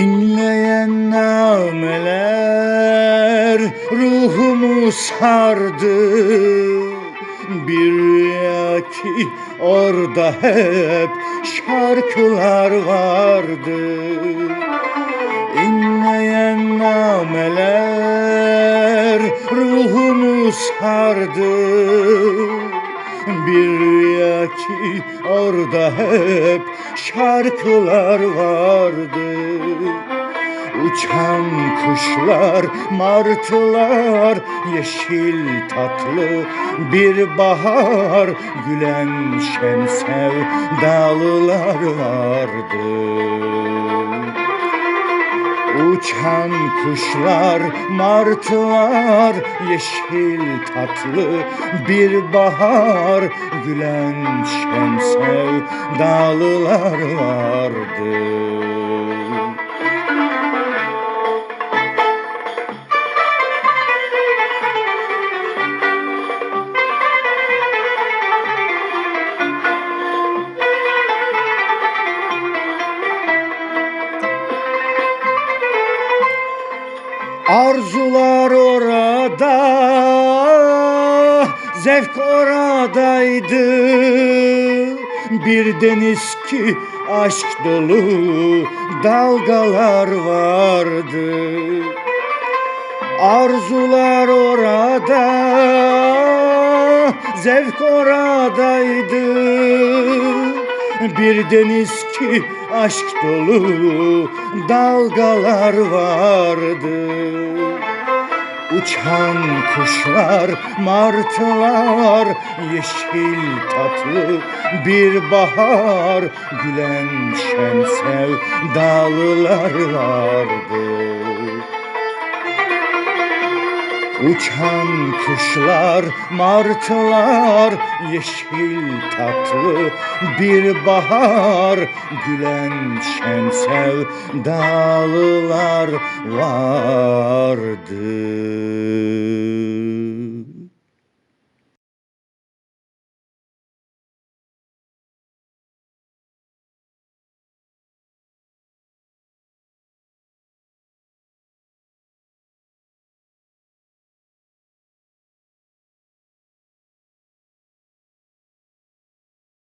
İnleyen nameler ruhumu sardı. Bir ya ki orada hep şarkılar vardı. İnleyen nameler ruhumu sardı Bir ya ki orada hep şarkılar vardı. Uçan kuşlar, martılar, yeşil tatlı bir bahar Gülen şemsev dağlılar vardı Uçan kuşlar, martılar, yeşil tatlı bir bahar. Gülen şemsev dağlılar vardı Arzular orada, zevk oradaydı. Bir deniz ki aşk dolu dalgalar vardı. Arzular orada, zevk oradaydı. Bir deniz ki aşk dolu dalgalar vardı. Uçan kuşlar, martılar, yeşil tatlı bir bahar, gülen şemsev dağlılar vardı. Uçan kuşlar, martılar, yeşil tatlı bir bahar. Gülen şemsev dağlılar vardı